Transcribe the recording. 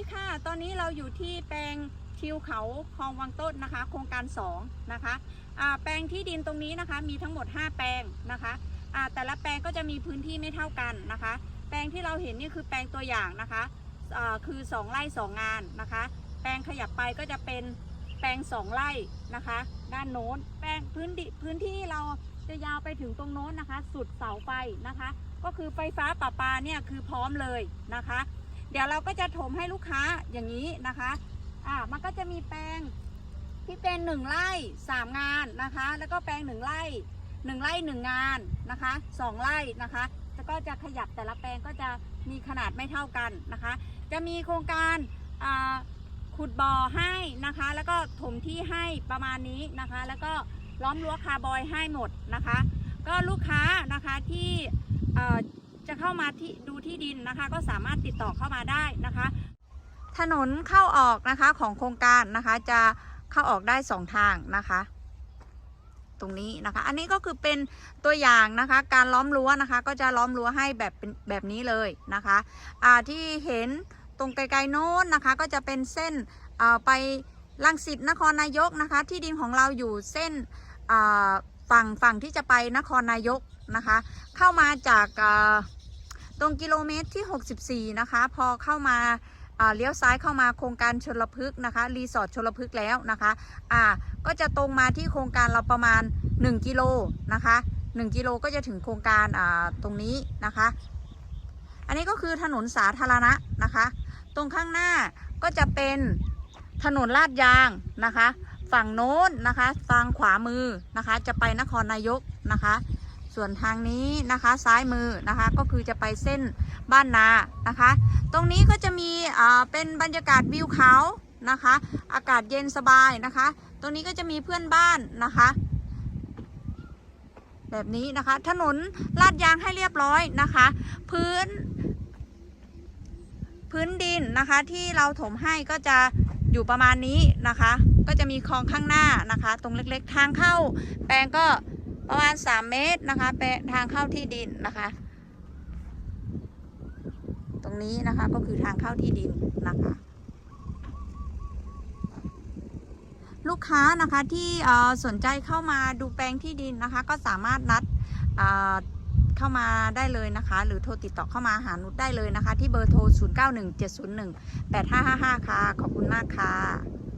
ดีค่ะ ตอนนี้เราอยู่ที่แปลงทิวเขาคลองวังต้นนะคะ โครงการ2นะคะแปลงที่ดินตรงนี้นะคะ มีทั้งหมด 5 แปลงนะคะแต่ละแปลงก็จะมีพื้นที่ไม่เท่ากันนะคะ แปลงที่เราเห็นนี่คือแปลงตัวอย่างนะคะคือ 2 ไร่2งานนะคะ แปลงขยับไปก็จะเป็นแปลง 2 ไร่นะคะ ด้านโน้นแปลงพื้นดิพื้นที่เราจะยาวไปถึงตรงโน้นนะคะ สุดเสาไฟนะคะ ก็คือไฟฟ้าประปาเนี่ยคือพร้อมเลยนะคะ เดี๋ยวเราก็จะถมให้ลูกค้าอย่างนี้นะคะอ่ามันก็จะมีแปลงที่เป็นหนึ่งไร่สามงานนะคะ แล้วก็แปลงหนึ่งไร่หนึ่งไร่หนึ่งงานนะคะสองไร่นะคะแล้วก็จะขยับแต่ละแปลงก็จะมีขนาดไม่เท่ากันนะคะ จะมีโครงการอ่าขุดบ่อให้นะคะ แล้วก็ถมที่ให้ประมาณนี้นะคะ แล้วก็ล้อมรั้วคาร์บอยให้หมดนะคะ ก็ลูกค้านะคะที่อ่อ จะเข้ามาที่ดูที่ดินนะคะ ก็สามารถติดต่อเข้ามาได้นะคะ ถนนเข้าออกนะคะของโครงการนะคะจะเข้าออกได้สองทางนะคะ ตรงนี้นะคะ อันนี้ก็คือเป็นตัวอย่างนะคะ การล้อมรั้วนะคะ ก็จะล้อมรั้วให้แบบเป็นแบบนี้เลยนะคะอ่าที่เห็นตรงไกลๆโน้นนะคะ ก็จะเป็นเส้นอ่าไปลังสิตนครนายกนะคะ ที่ดินของเราอยู่เส้นอ่าฝั่งฝั่งที่จะไปนครนายกนะคะ เข้ามาจากอ่า ตรงกิโลเมตรที่ 64 นะคะ พอเข้ามาเลี้ยวซ้ายเข้ามาโครงการชลพฤกษ์นะคะรีสอร์ทชลพฤกษ์แล้วนะคะอ่าก็จะตรงมาที่โครงการเราประมาณ 1 กิโลนะคะ1กิโลก็จะถึงโครงการอ่าตรงนี้นะคะ อันนี้ก็คือถนนสาธารณะนะคะ ตรงข้างหน้าก็จะเป็นถนนลาดยางนะคะ ฝั่งโน้นนะคะฝั่งขวามือนะคะ จะไปนครนายกนะคะ ส่วนทางนี้นะคะซ้ายมือนะคะก็คือจะไปเส้นบ้านนานะคะ ตรงนี้ก็จะมีอ่าเป็นบรรยากาศวิวเขานะคะ อากาศเย็นสบายนะคะ ตรงนี้ก็จะมีเพื่อนบ้านนะคะแบบนี้นะคะ ถนนลาดยางให้เรียบร้อยนะคะ พื้น พื้นดินนะคะที่เราถมให้ก็จะอยู่ประมาณนี้นะคะ ก็จะมีคลองข้างหน้านะคะ ตรงเล็กๆทางเข้า แปลงก็ ประมาณ 3 เมตรนะคะแปลงทางเข้าที่ดินนะคะ ตรงนี้นะคะก็คือทางเข้าที่ดินนะคะ ลูกค้านะคะที่สนใจเข้ามาดูแปลงที่ดินนะคะ ก็สามารถนัดเอ่อเข้ามาได้เลยนะคะ หรือโทรติดต่อเข้ามาหานุชได้เลยนะคะ ที่เบอร์โทร 0917018555 ค่ะ ขอบคุณมากค่ะ